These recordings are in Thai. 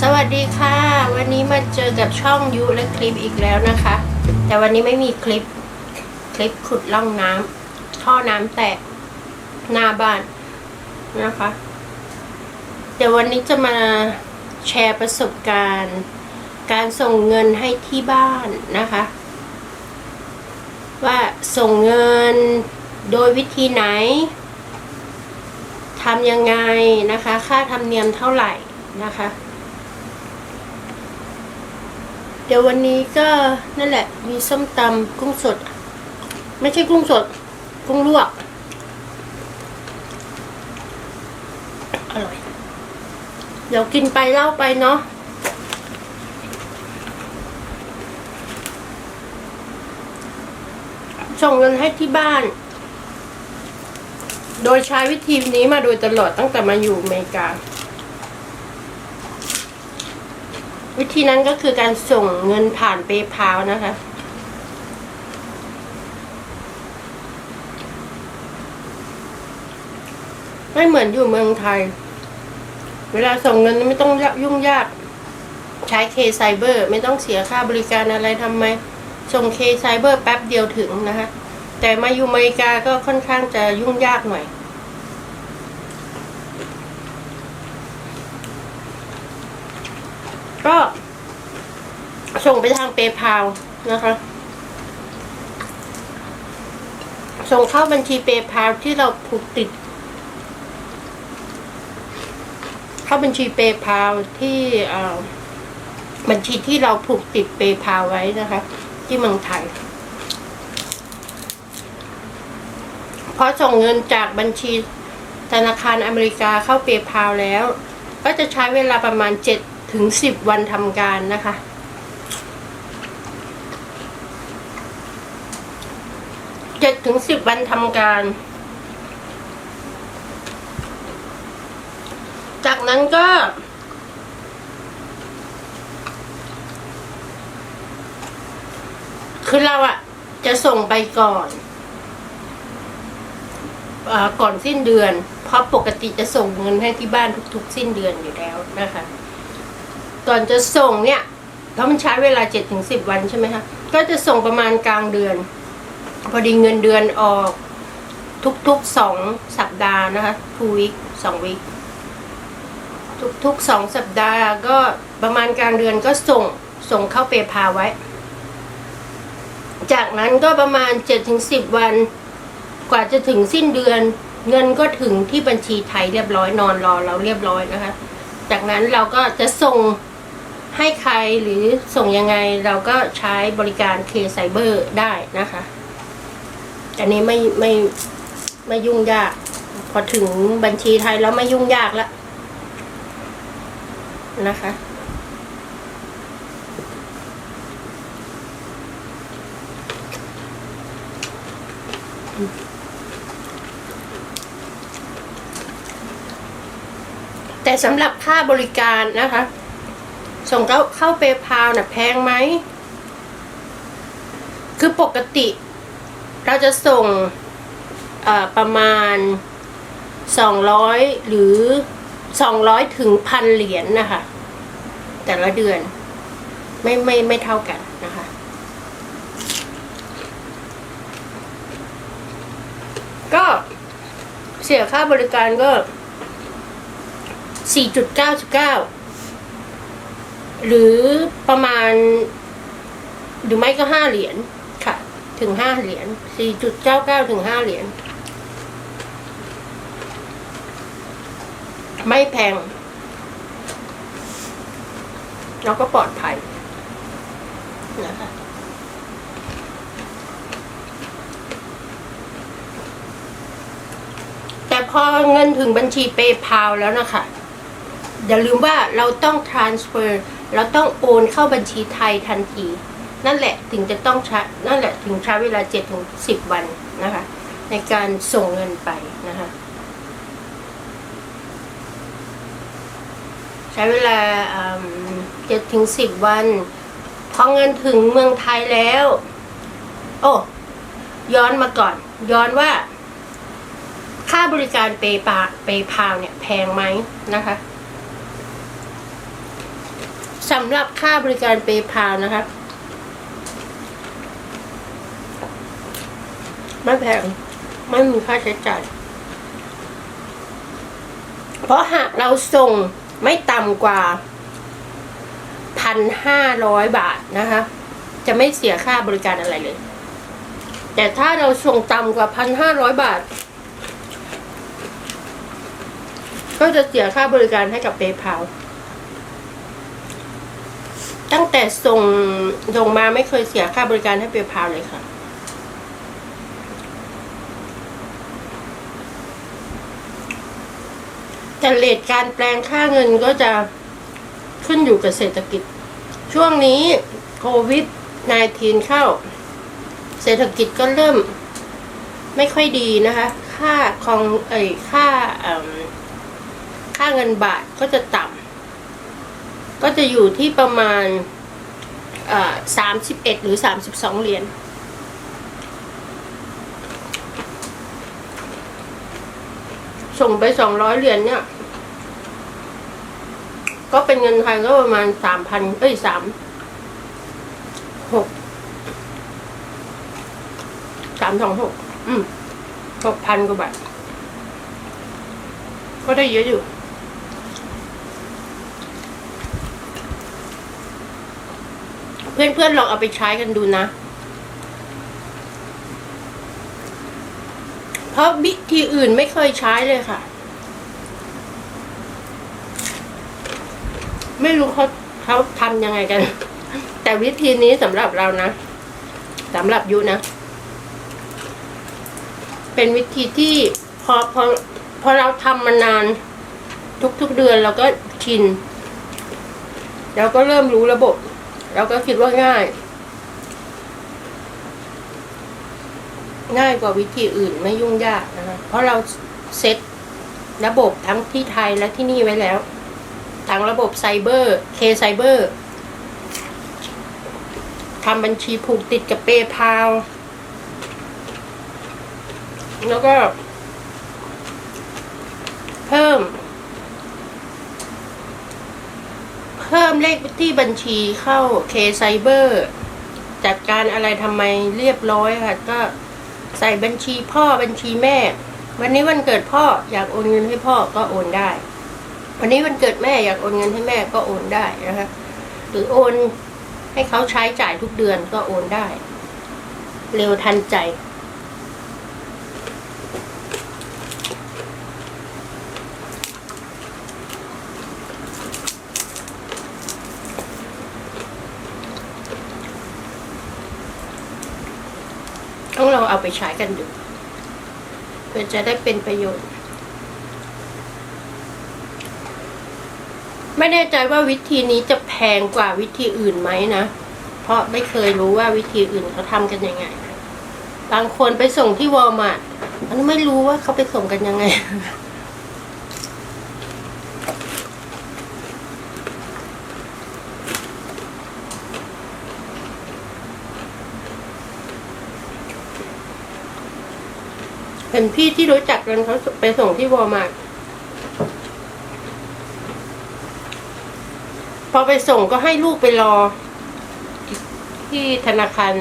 สวัสดีค่ะ วันนี้มาเจอกับช่องยุและคลิปอีกแล้วนะคะ แต่วันนี้ไม่มีคลิปคลิปขุดล่องน้ำท่อน้ำแตกหน้าบ้านนะคะเดี๋ยววันนี้จะมาแชร์ประสบการณ์ การส่งเงินให้ที่บ้านนะคะ ว่าส่งเงินโดยวิธีไหนทำยังไงนะคะ ค่าธรรมเนียมเท่าไหร่นะคะ เดี๋ยววันนี้ก็นั่นแหละ มีส้มตำกุ้งสด ไม่ใช่กุ้งสด กุ้งลวก อร่อย เดี๋ยวกินไปเล่าไปเนาะส่งเงินให้ที่บ้าน โดยใช้วิธีนี้มาโดยตลอดตั้งแต่มาอยู่อเมริกา วิธีนั้นก็คือการส่งเงินผ่านเปย์พาวนะคะ ไม่เหมือนอยู่เมืองไทย เวลาส่งเงินไม่ต้องยุ่งยาก ใช้เคไซเบอร์ ไม่ต้องเสียค่าบริการอะไรทำไม ส่งเคไซเบอร์แป๊บเดียวถึงนะคะ แต่มาอยู่อเมริกาก็ค่อนข้างจะยุ่งยากหน่อย ก็ ส่งไปทางเปย์พานะคะ ส่งเข้าบัญชีเปย์พาที่เราผูกติด เข้าบัญชีเปย์พาที่บัญชีที่เราผูกติดเปย์พาไว้นะคะ ที่เมืองไทยพอส่งเงินจากบัญชีธนาคารอเมริกาเข้าเปย์พาแล้ว ก็จะใช้เวลาประมาณเจ็ด ถึงสิบวันทำการนะคะ เจ็ดถึงสิบวันทำการ จากนั้นก็คือเราอะจะส่งไปก่อนอก่อนสิ้นเดือน เพราะปกติจะส่งเงินให้ที่บ้านทุกๆ สิ้นเดือนอยู่แล้วนะคะ ก่อนจะส่งเนี่ยเพราะมันใช้เวลาเจ็ดถึงสิบวันใช่ไหมคะก็จะส่งประมาณกลางเดือน พอดีเงินเดือนออกทุกๆสองสัปดาห์นะคะ two week สอง week ทุกๆสองสัปดาห์ก็ประมาณกลางเดือนก็ส่งส่งเข้าเปพาไว้ จากนั้นก็ประมาณเจ็ดถึงสิบวัน กว่าจะถึงสิ้นเดือน เงินก็ถึงที่บัญชีไทยเรียบร้อยนอนรอเราเรียบร้อยนะคะ จากนั้นเราก็จะส่ง ให้ใครหรือส่งยังไงเราก็ใช้บริการเคไซเบอร์ได้นะคะ อันนี้ไม่ไม่ไม่ยุ่งยาก พอถึงบัญชีไทยแล้วไม่ยุ่งยากแล้วนะคะแต่สำหรับค่าบริการนะคะ ส่งเข้าเข้าเปย์พาวน่ะแพงไหม คือปกติ เราจะส่งประมาณ 200 หรือ 200 ถึงพันเหรียญนนะคะ แต่ละเดือนไม่ไม่ไม่เท่ากันนะคะ ก็เสียค่าบริการก็ 4.99 หรือประมาณ หรือไม่ก็ห้าเหรียญค่ะ ถึงห้าเหรียญสี่จุดเก้าเก้าถึงห้าเหรียญไม่แพง แล้วก็ปลอดภัยนะคะแต่พอเงินถึงบัญชีเปย์พาวแล้วนะคะ อย่าลืมว่าเราต้อง transfer เราต้องโอนเข้าบัญชีไทยทันที นั่นแหละถึงจะต้องใช้นั่นแหละถึงใช้เวลา7ถึง10วันนะคะ ในการส่งเงินไปนะคะใช้เวลาเจ็ดถึงสิบวันพอเงินถึงเมืองไทยแล้ว โอ้ย้อนมาก่อน ย้อนว่า ค่าบริการเปย์ปาเปย์พาวเนี่ยแพงไหมนะคะ สำหรับค่าบริการเปย์พานะคะไม่แพงไม่มีค่าใช้จ่าย เพราะหากเราส่งไม่ต่ำกว่าพันห้าร้อยบาทนะคะ จะไม่เสียค่าบริการอะไรเลย แต่ถ้าเราส่งต่ำกว่าพันห้าร้อยบาท ก็จะเสียค่าบริการให้กับเ PayPal ตั้งแต่ส่งส่งมาไม่เคยเสียค่าบริการให้ PayPal เลยค่ะ แต่เลทการแปลงค่าเงินก็จะขึ้นอยู่กับเศรษฐกิจ ช่วงนี้โควิด -19 เข้า เศรษฐกิจก็เริ่มไม่ค่อยดีนะคะ ค่าของเอ่ยค่าค่าเงินบาทก็จะต่ำ ก็จะอยู่ที่ประมาณสามสิบเอ็ดหรือสามสิบสองเหรียญส่งไปสองร้อยเหรียญเนี่ย ก็เป็นเงินไทยก็ประมาณสามพันเอ้ยสามหกสามสองหกอืมหกพันกว่าบาทก็ได้เยอะอยู่ เพื่อนๆลองเอาไปใช้กันดูนะ เพราะวิธีอื่นไม่เคยใช้เลยค่ะ ไม่รู้เขาเขาทำยังไงกัน แต่วิธีนี้สำหรับเรานะสำหรับยุนะ เป็นวิธีที่พอพอพอเราทำมานานทุกๆเดือนเราก็ชินเราก็เริ่มรู้ระบบ เราก็คิดว่าง่าย ง่ายกว่าวิธีอื่นไม่ยุ่งยากนะคะเพราะเราเซตระบบทั้งที่ไทยและที่นี่ไว้แล้วทั้งระบบไซเบอร์เคไซเบอร์ทำบัญชีผูกติดกับเปย์พาวแล้วก็ เพิ่ม เพิ่มเลขที่บัญชีเข้าเคไซเบอร์จัดการอะไรทำไมเรียบร้อยค่ะ ก็ใส่บัญชีพ่อบัญชีแม่ วันนี้วันเกิดพ่ออยากโอนเงินให้พ่อก็โอนได้ วันนี้วันเกิดแม่อยากโอนเงินให้แม่ก็โอนได้นะคะหรือโอนให้เขาใช้จ่ายทุกเดือนก็โอนได้ เร็วทันใจ ต้องลองเอาไปใช้กันดูเพื่อจะได้เป็นประโยชน์ ไม่แน่ใจว่าวิธีนี้จะแพงกว่าวิธีอื่นไหมนะ เพราะไม่เคยรู้ว่าวิธีอื่นเขาทำกันยังไง บางคนไปส่งที่วอลมาร์ทมันไม่รู้ว่าเขาไปส่งกันยังไง เห็นพี่ที่รู้จักกันเขาไปส่งที่วอลมาร์ทพอไปส่งก็ให้ลูกไปรอ ที่ธนาคาร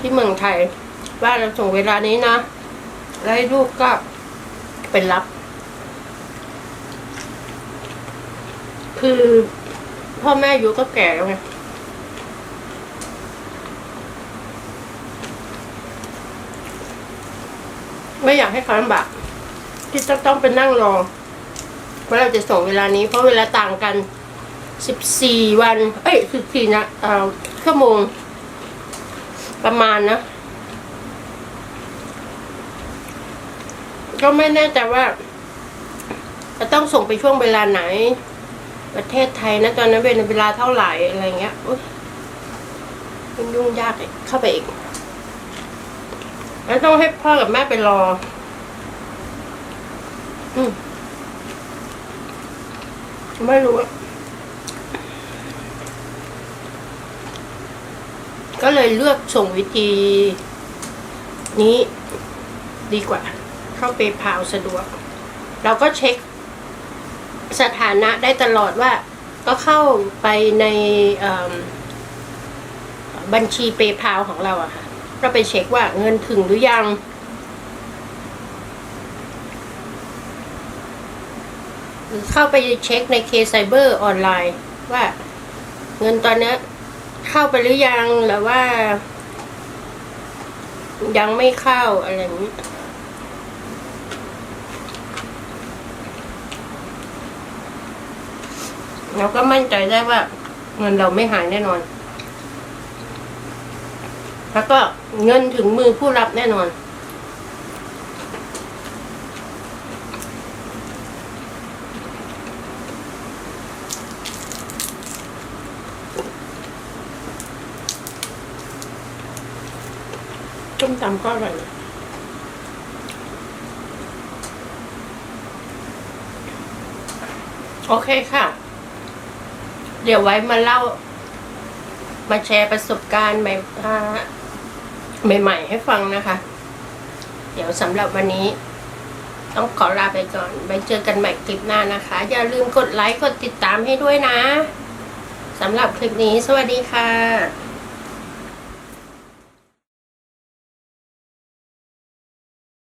ที่เมืองไทย ว่าเราส่งเวลานี้นะ แล้วให้ลูกก็ไปรับ คือพ่อแม่อยู่ก็แก่แล้วไง ไม่อยากให้เขาลำบากที่ต้องต้องไปนั่งรอว่าเราจะส่งเวลานี้ เพราะเวลาต่างกันสิบสี่วัน เอ้ยสิบสี่นะเอ่อชั่วโมง ประมาณนะ ก็ไม่แน่ใจว่าจะต้องส่งไปช่วงเวลาไหน ประเทศไทยนะ ตอนนั้นเป็นเวลาเท่าไหร่อะไรเงี้ยอุ๊ยมันยุ่งยากอีกเข้าไปอีก แล้วต้องให้พ่อกับแม่ไปรอ อืมไม่รู้อะก็เลยเลือกส่งวิธี นี้ดีกว่า เข้าไปพาวสะดวก เราก็เช็คสถานะได้ตลอดว่า ก็เข้าไปในบัญชีเปพาวของเราอะค่ะ ก็ไปเช็คว่าเงินถึงหรือยัง หรือเข้าไปเช็คในเคไซเบอร์ออนไลน์ว่าเงินตอนนี้เข้าไปหรือยังหรือว่า ยังไม่เข้าอะไรนี้เราก็มั่นใจได้ว่าเงินเราไม่หายแน่นอน แล้วก็เงินถึงมือผู้รับแน่นอน ต้มตำก็อร่อยโอเคค่ะ เดี๋ยวไว้มาเล่า มาแชร์ประสบการณ์ใหม่อ่า ใหม่ๆ ให้ฟังนะคะ เดี๋ยวสำหรับวันนี้ ต้องขอลาไปก่อน ไปเจอกันใหม่คลิปหน้านะคะ อย่าลืมกดไลค์ กดติดตามให้ด้วยนะสำหรับคลิปนี้ สวัสดีค่ะ